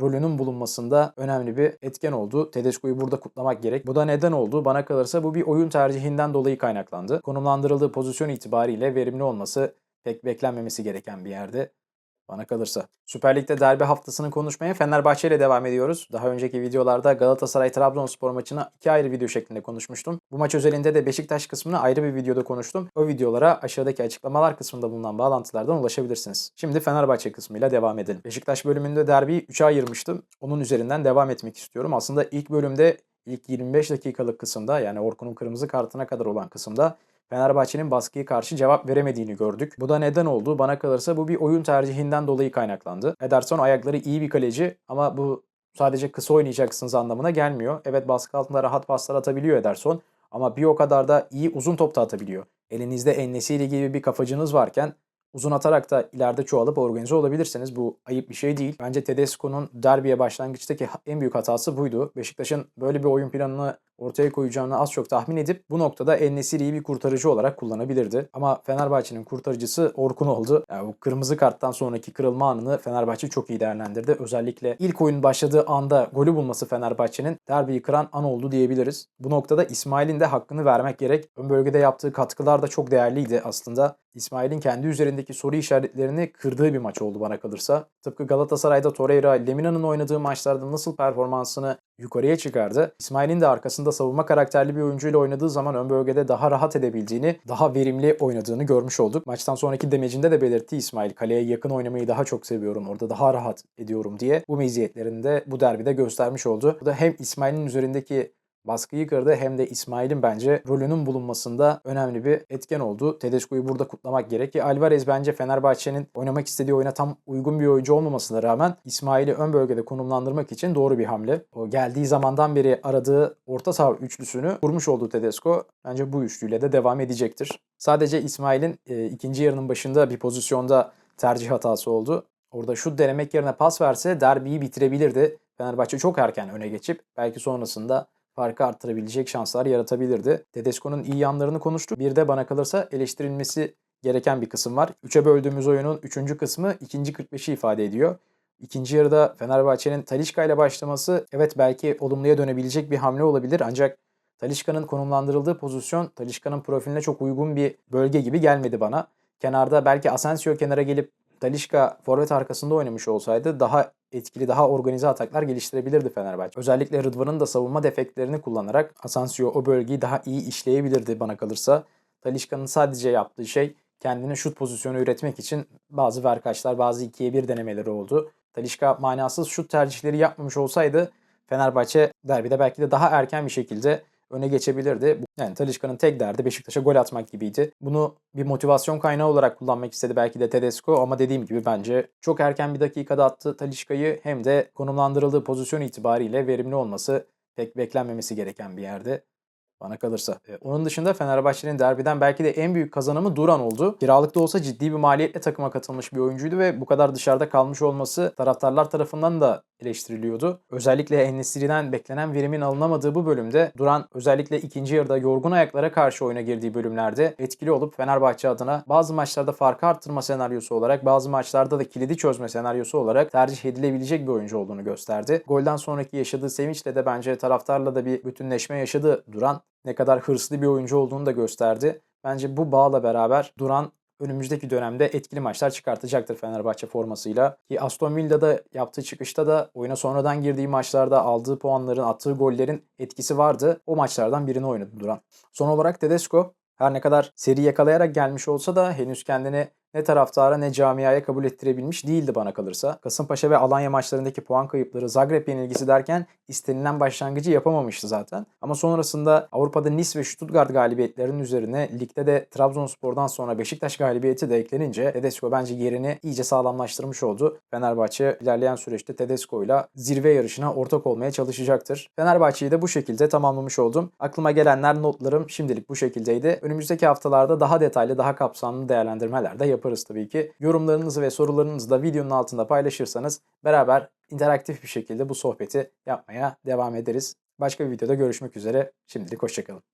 rolünün bulunmasında önemli bir etken oldu. Tedesco'yu burada kutlamak gerek. Bu da neden oldu? Bana kalırsa bu bir oyun tercihinden dolayı kaynaklandı. Konumlandırıldığı pozisyon itibariyle verimli olması pek beklenmemesi gereken bir yerde. Bana kalırsa. Süper Lig'de derbi haftasını konuşmaya Fenerbahçe ile devam ediyoruz. Daha önceki videolarda Galatasaray-Trabzonspor maçını iki ayrı video şeklinde konuşmuştum. Bu maç özelinde de Beşiktaş kısmını ayrı bir videoda konuştum. O videolara aşağıdaki açıklamalar kısmında bulunan bağlantılardan ulaşabilirsiniz. Şimdi Fenerbahçe kısmıyla devam edelim. Beşiktaş bölümünde derbiyi 3'e ayırmıştım. Onun üzerinden devam etmek istiyorum. Aslında ilk bölümde ilk 25 dakikalık kısımda yani Orkun'un kırmızı kartına kadar olan kısımda Fenerbahçe'nin baskıya karşı cevap veremediğini gördük. Bu da neden oldu? Bana kalırsa bu bir oyun tercihinden dolayı kaynaklandı. Ederson ayakları iyi bir kaleci ama bu sadece kısa oynayacaksınız anlamına gelmiyor. Evet baskı altında rahat paslar atabiliyor Ederson ama bir o kadar da iyi uzun top da atabiliyor. Elinizde Ennesi'yle gibi bir kafacınız varken uzun atarak da ileride çoğalıp organize olabilirsiniz. Bu ayıp bir şey değil. Bence Tedesco'nun derbiye başlangıçtaki en büyük hatası buydu. Beşiktaş'ın böyle bir oyun planını ortaya koyacağını az çok tahmin edip bu noktada Ennesiri'yi bir kurtarıcı olarak kullanabilirdi. Ama Fenerbahçe'nin kurtarıcısı Orkun oldu. Yani bu kırmızı karttan sonraki kırılma anını Fenerbahçe çok iyi değerlendirdi. Özellikle ilk oyun başladığı anda golü bulması Fenerbahçe'nin derbiyi kıran an oldu diyebiliriz. Bu noktada İsmail'in de hakkını vermek gerek. Ön bölgede yaptığı katkılar da çok değerliydi aslında. İsmail'in kendi üzerindeki soru işaretlerini kırdığı bir maç oldu bana kalırsa. Tıpkı Galatasaray'da Torreira, Lemina'nın oynadığı maçlarda nasıl performansını yukarıya çıkardı. İsmail'in de arkasında savunma karakterli bir oyuncuyla oynadığı zaman ön bölgede daha rahat edebildiğini, daha verimli oynadığını görmüş olduk. Maçtan sonraki demecinde de belirtti İsmail. Kaleye yakın oynamayı daha çok seviyorum. Orada daha rahat ediyorum diye. Bu meziyetlerini de bu derbide göstermiş oldu. Bu da hem İsmail'in üzerindeki baskıyı kırdı hem de İsmail'in bence rolünün bulunmasında önemli bir etken oldu. Tedesco'yu burada kutlamak gerek ki Alvarez bence Fenerbahçe'nin oynamak istediği oyuna tam uygun bir oyuncu olmamasına rağmen İsmail'i ön bölgede konumlandırmak için doğru bir hamle. O geldiği zamandan beri aradığı orta saha üçlüsünü kurmuş oldu Tedesco. Bence bu üçlüyle de devam edecektir. Sadece İsmail'in e, ikinci yarının başında bir pozisyonda tercih hatası oldu. Orada şut denemek yerine pas verse derbiyi bitirebilirdi. Fenerbahçe çok erken öne geçip belki sonrasında farkı arttırabilecek şanslar yaratabilirdi. Tedesco'nun iyi yanlarını konuştuk. Bir de bana kalırsa eleştirilmesi gereken bir kısım var. Üçe böldüğümüz oyunun üçüncü kısmı ikinci 45'i ifade ediyor. İkinci yarıda Fenerbahçe'nin Talişka ile başlaması evet belki olumluya dönebilecek bir hamle olabilir ancak Talişka'nın konumlandırıldığı pozisyon Talişka'nın profiline çok uygun bir bölge gibi gelmedi bana. Kenarda belki Asensio kenara gelip Talişka forvet arkasında oynamış olsaydı daha etkili, daha organize ataklar geliştirebilirdi Fenerbahçe. Özellikle Rıdvan'ın da savunma defektlerini kullanarak Asensio o bölgeyi daha iyi işleyebilirdi bana kalırsa. Talişka'nın sadece yaptığı şey kendine şut pozisyonu üretmek için bazı verkaçlar, bazı ikiye bir denemeleri oldu. Talişka manasız şut tercihleri yapmamış olsaydı Fenerbahçe derbide belki de daha erken bir şekilde öne geçebilirdi. Yani Talişka'nın tek derdi Beşiktaş'a gol atmak gibiydi. Bunu bir motivasyon kaynağı olarak kullanmak istedi belki de Tedesco ama dediğim gibi bence çok erken bir dakikada attı Talişka'yı hem de konumlandırıldığı pozisyon itibariyle verimli olması pek beklenmemesi gereken bir yerde bana kalırsa. E, onun dışında Fenerbahçe'nin derbiden belki de en büyük kazanımı Duran oldu. Kiralıkta olsa ciddi bir maliyetle takıma katılmış bir oyuncuydu ve bu kadar dışarıda kalmış olması taraftarlar tarafından da eleştiriliyordu. Özellikle Enesiri'den beklenen verimin alınamadığı bu bölümde Duran özellikle ikinci yarıda yorgun ayaklara karşı oyuna girdiği bölümlerde etkili olup Fenerbahçe adına bazı maçlarda farkı arttırma senaryosu olarak bazı maçlarda da kilidi çözme senaryosu olarak tercih edilebilecek bir oyuncu olduğunu gösterdi. Golden sonraki yaşadığı sevinçle de bence taraftarla da bir bütünleşme yaşadı Duran. Ne kadar hırslı bir oyuncu olduğunu da gösterdi. Bence bu bağla beraber Duran önümüzdeki dönemde etkili maçlar çıkartacaktır Fenerbahçe formasıyla. Ki Aston Villa'da yaptığı çıkışta da oyuna sonradan girdiği maçlarda aldığı puanların, attığı gollerin etkisi vardı. O maçlardan birini oynadı Duran. Son olarak Tedesco her ne kadar seri yakalayarak gelmiş olsa da henüz kendini ne taraftara ne camiaya kabul ettirebilmiş değildi bana kalırsa. Kasımpaşa ve Alanya maçlarındaki puan kayıpları, Zagreb yenilgisi derken istenilen başlangıcı yapamamıştı zaten. Ama sonrasında Avrupa'da Nice ve Stuttgart galibiyetlerinin üzerine ligde de Trabzonspor'dan sonra Beşiktaş galibiyeti de eklenince Tedesco bence yerini iyice sağlamlaştırmış oldu. Fenerbahçe ilerleyen süreçte Tedesco ile zirve yarışına ortak olmaya çalışacaktır. Fenerbahçe'yi de bu şekilde tamamlamış oldum. Aklıma gelenler notlarım şimdilik bu şekildeydi. Önümüzdeki haftalarda daha detaylı, daha kapsamlı değerlendirmeler de yaparız tabii ki. Yorumlarınızı ve sorularınızı da videonun altında paylaşırsanız beraber interaktif bir şekilde bu sohbeti yapmaya devam ederiz. Başka bir videoda görüşmek üzere. Şimdilik hoşçakalın.